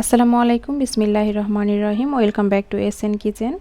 আসসালামু আলাইকুম বিসমিল্লাহ রহমানির রহিম, welcome back to S N kitchen.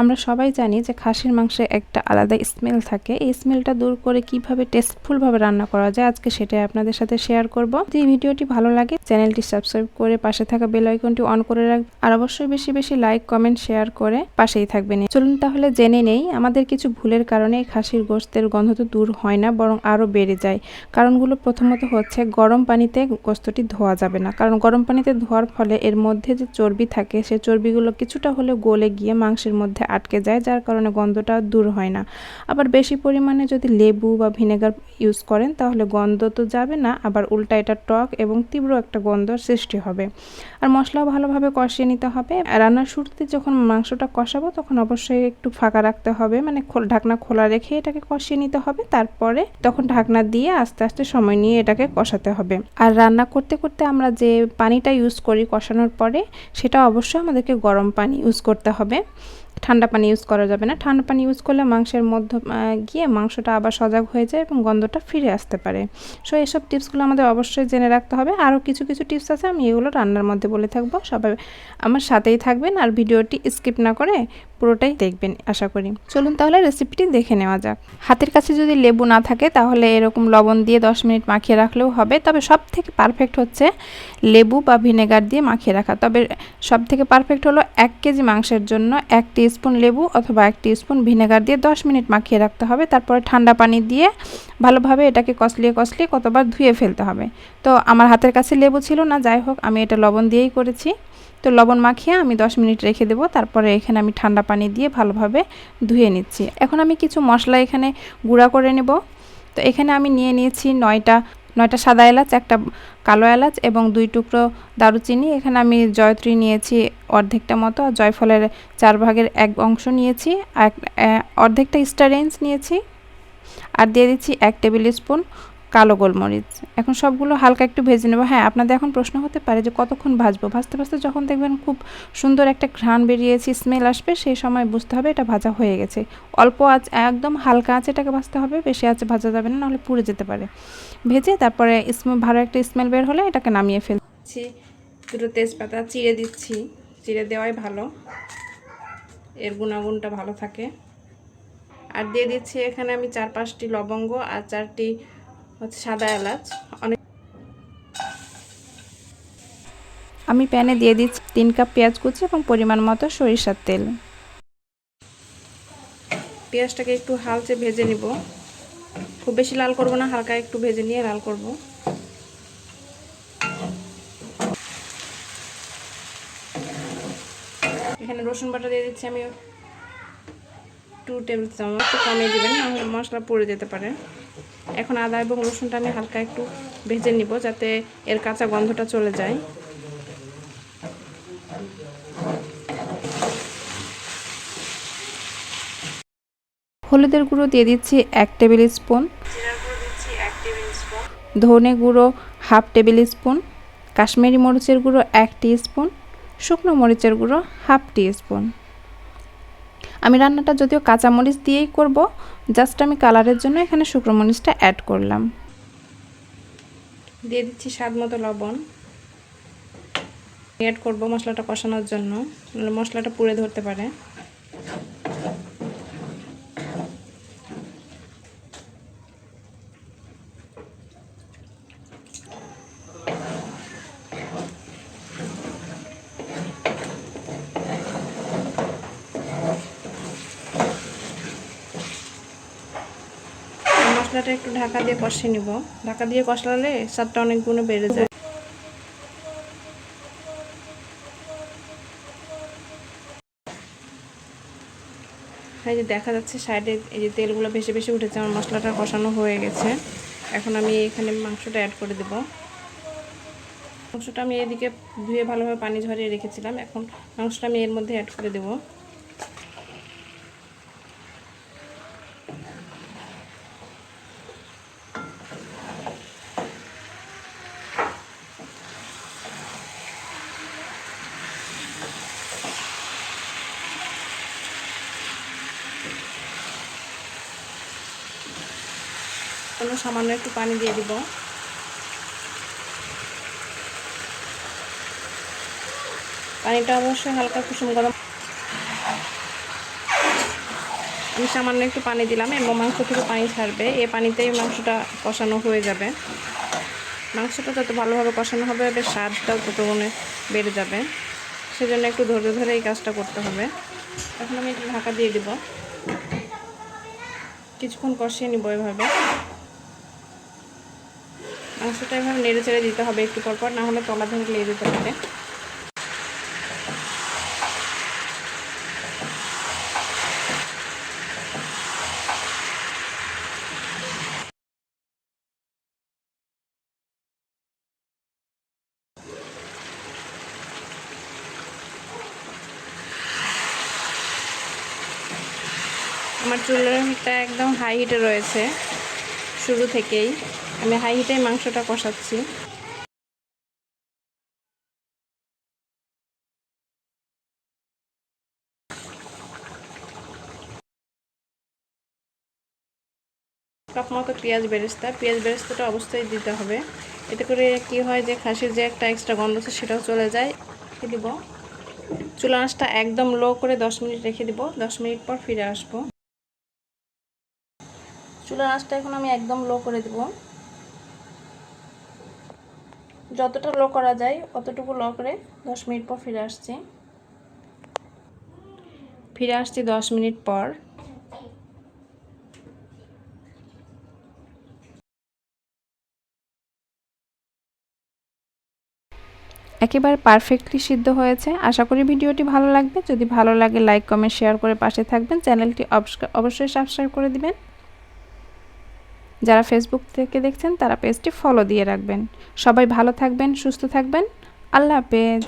আমরা সবাই জানি যে খাসির মাংসে একটা আলাদা স্মেল থাকে। এই স্মেলটা দূর করে কীভাবে টেস্টফুলভাবে রান্না করা যায় আজকে সেটাই আপনাদের সাথে শেয়ার করব। যদি ভিডিওটি ভালো লাগে, চ্যানেলটি সাবস্ক্রাইব করে পাশে থাকা বেল আইকনটি অন করে রাখবেন। আর অবশ্যই বেশি বেশি লাইক কমেন্ট শেয়ার করে পাশেই থাকবেন। চলুন তাহলে জেনে নেই, আমাদের কিছু ভুলের কারণে খাসির গোস্তের গন্ধ তো দূর হয় না, বরং আরও বেড়ে যায়। কারণগুলো প্রথমত হচ্ছে, গরম পানিতে গোস্তটি ধোয়া যাবে না। কারণ গরম পানিতে ধোয়ার ফলে এর মধ্যে যে চর্বি থাকে, সে চর্বিগুলো কিছুটা হলে গলে গিয়ে মাংসের মধ্যে আটকে যায়, যার কারণে গন্ধটা দূর হয় না। আবার বেশি পরিমাণে যদি লেবু বা ভিনেগার ইউজ করেন, তাহলে গন্ধ তো যাবে না, আবার উল্টা এটা টক এবং তীব্র একটা গন্ধ সৃষ্টি হবে। আর মশলাও ভালোভাবে কষিয়ে নিতে হবে। রান্নার শুরুতে যখন মাংসটা কষাবো, তখন অবশ্যই একটু ফাঁকা রাখতে হবে মানে ঢাকনা খোলা রেখে এটাকে কষিয়ে নিতে হবে। তারপরে তখন ঢাকনা দিয়ে আস্তে আস্তে সময় নিয়ে এটাকে কষাতে হবে। আর রান্না করতে করতে আমরা যে পানিটা ইউজ করি কষানোর পরে সেটা অবশ্যই আমাদেরকে গরম পানি ইউজ করতে হবে। ঠান্ডা পানি ইউজ করা যাবে না। ঠান্ডা পানি ইউজ করলে মাংসের মধ্যে গিয়ে মাংসটা আবার সজাগ হয়ে যায় এবং গন্ধটা ফিরে আসতে পারে। সো এসব টিপসগুলো আমাদের অবশ্যই জেনে রাখতে হবে। আরও কিছু কিছু টিপস আছে, আমি এগুলো রান্নার মধ্যে বলে থাকব। সবাই আমার সাথেই থাকবেন আর ভিডিওটি স্কিপ না করে পুরোটাই দেখবেন, আশা করি। চলুন তাহলে রেসিপিটি দেখে নেওয়া যাক। হাতের কাছে যদি লেবু না থাকে, তাহলে এরকম লবণ দিয়ে দশ মিনিট মাখিয়ে রাখলেও হবে। তবে সব থেকে পারফেক্ট হচ্ছে লেবু বা ভিনেগার দিয়ে মাখিয়ে রাখা। তবে সব থেকে পারফেক্ট হলো এক কেজি মাংসের জন্য এক স্পুন লেবু অথবা এক স্পুন ভিনেগার দিয়ে দশ মিনিট মাখিয়ে রাখতে হবে। তারপরে ঠান্ডা পানি দিয়ে ভালোভাবে এটাকে কষলিয়ে কষলিয়ে কতবার ধুয়ে ফেলতে হবে। তো আমার হাতের কাছে লেবু ছিল না, যাই হোক আমি এটা লবণ দিয়েই করেছি। তো লবণ মাখিয়ে আমি 10 মিনিট রেখে দেবো, তারপরে এখানে আমি ঠান্ডা পানি দিয়ে ভালোভাবে ধুয়ে নিচ্ছি। এখন আমি কিছু মশলা এখানে গুঁড়া করে নেব। তো এখানে আমি নিয়ে নিয়েছি নয়টা নয়টা সাদা এলাচ, একটা কালো এলাচ এবং দুই টুকরো দারুচিনি। এখানে আমি জয়ত্রী নিয়েছি অর্ধেকটা মতো আর জয়ফলের চার ভাগের এক অংশ নিয়েছি। অর্ধেকটা স্টারেন্স নিয়েছি। আর দিয়ে দিচ্ছি এক টেবিল স্পুন কালো গোলমরিচ। এখন সবগুলো হালকা একটু ভেজে নেব। হ্যাঁ আপনাদের এখন প্রশ্ন হতে পারে যে কতক্ষণ ভাজবো? ভাজতে ভাজতে যখন দেখবেন খুব সুন্দর একটা ঘ্রাণ বেরিয়েছে স্মেল আসবে, সেই সময় বুঝতে হবে এটা ভাজা হয়ে গেছে। অল্প আঁচ, একদম হালকা আঁচে এটাকে ভাজতে হবে, বেশি আঁচে ভাজা যাবে না, নাহলে পুড়ে যেতে পারে। ভেজে তারপরে ভালো একটা স্মেল বের হলে এটাকে নামিয়ে ফেলছি দুটো তেজপাতা চিড়ে দিচ্ছি। চিড়ে দেওয়াই ভালো। এর গুণাগুণটা ভালো থাকে। আর দিয়ে দিচ্ছি এখানে আমি চার পাঁচটি লবঙ্গ আর চারটি হচ্ছে সাদা এলাচ। অনেক আমি প্যানে দিয়ে দিচ্ছি তিন কাপ পেঁয়াজ কুচি এবং পরিমাণ মতো সরিষার তেল। পেঁয়াজটাকে একটু হালচে ভেজে নিব। খুব বেশি লাল করব না হালকা একটু ভেজে নিয়ে লাল করব। এখানে রসুন বাটা দিয়ে দিচ্ছি আমি। টু টেবিল চামচ কমিয়ে দেবেন নাহলে মশলা পড়ে যেতে পারে। এখন আদা এবং রসুনটা আমি হালকা একটু ভেজে নিব যাতে এর কাঁচা গন্ধটা চলে যায়। হলুদের গুঁড়ো দিয়ে দিচ্ছি এক টেবিল স্পুন। ধনে গুঁড়ো হাফ টেবিল স্পুন। কাশ্মীরি মরিচের গুঁড়ো এক টি স্পুন। শুকনো মরিচের গুঁড়ো হাফ টি স্পুন। আমি রান্নাটা যদিও কাঁচামরিচ দিয়েই করব জাস্ট আমি কালারের জন্য এখানে শুক্র মরিচটা অ্যাড করলাম। দিয়ে দিচ্ছি স্বাদ মতো লবণ। অ্যাড করব মশলাটা কষানোর জন্য মশলাটা পুড়ে ধরতে পারে। মশলাটা একটু ঢাকা দিয়ে কষিয়ে নিব। ঢাকা দিয়ে কষলালে স্বাদটা অনেক গুণে বেড়ে যায়। এই যে দেখা যাচ্ছে সাইডে এই যে তেলগুলো বেশি বেশি উঠেছে, আমার মশলাটা কষানো হয়ে গেছে। এখন আমি এখানে মাংসটা অ্যাড করে দেব। মাংসটা আমি এদিকে ধুয়ে ভালোভাবে পানি ঝরিয়ে রেখেছিলাম। এখন মাংসটা আমি এর মধ্যে অ্যাড করে দেবো। কোনো সামান্য একটু পানি দিয়ে দিব। পানিটা অবশ্যই হালকা কুসুম গরম। আমি সামান্য একটু পানি দিলাম এবং মাংস থেকে পানি ছাড়বে। এই পানিতেই মাংসটা কষানো হয়ে যাবে। মাংসটা যত ভালোভাবে কষানো হবে বেশ স্বাদটাও তত গুণে বেড়ে যাবে। সেজন্য একটু ধৈর্য ধরে এই কাজটা করতে হবে। এখন আমি একটু ঢাকা দিয়ে দিব। কিছুক্ষণ কষিয়ে নিব এভাবে। মাংসটা এভাবে নেড়ে চেড়ে দিতে হবে একটু পর পর, না হলে তলা ধরে লেগে যেতে পারে। আমার চুলের হিটটা একদম হাই হিটে রয়েছে। শুরু থেকেই আমি হাই হিটে মাংসটা কষাচ্ছি। কাপ মতো পেঁয়াজ বেরেস্তা, পেঁয়াজ বেরেস্তাটা অবশ্যই দিতে হবে। এতে করে কি হয় যে খাসির যে একটা এক্সট্রা গন্ধ আছে সেটাও চলে যায়। দিব। চুলা আঁচটা একদম লো করে দশ মিনিট রেখে দিব। দশ মিনিট পর ফিরে আসব। চুলার আঁচটা এখন আমি একদম লো করে দেব। যতটা লো করা যায় অতটুকু লো করে দশ মিনিট পর ফিরে আসছি। ফিরে আসছি দশ মিনিট পর। একেবারে পারফেক্টলি সিদ্ধ হয়েছে। আশা করি ভিডিওটি ভালো লাগবে। যদি ভালো লাগে লাইক কমেন্ট শেয়ার করে পাশে থাকবেন। চ্যানেলটি অবশ্যই সাবস্ক্রাইব করে দিবেন। যারা ফেসবুক থেকে দেখছেন, তারা পেজটি ফলো দিয়ে রাখবেন। সবাই ভালো থাকবেন, সুস্থ থাকবেন। আল্লাহ হাফেজ।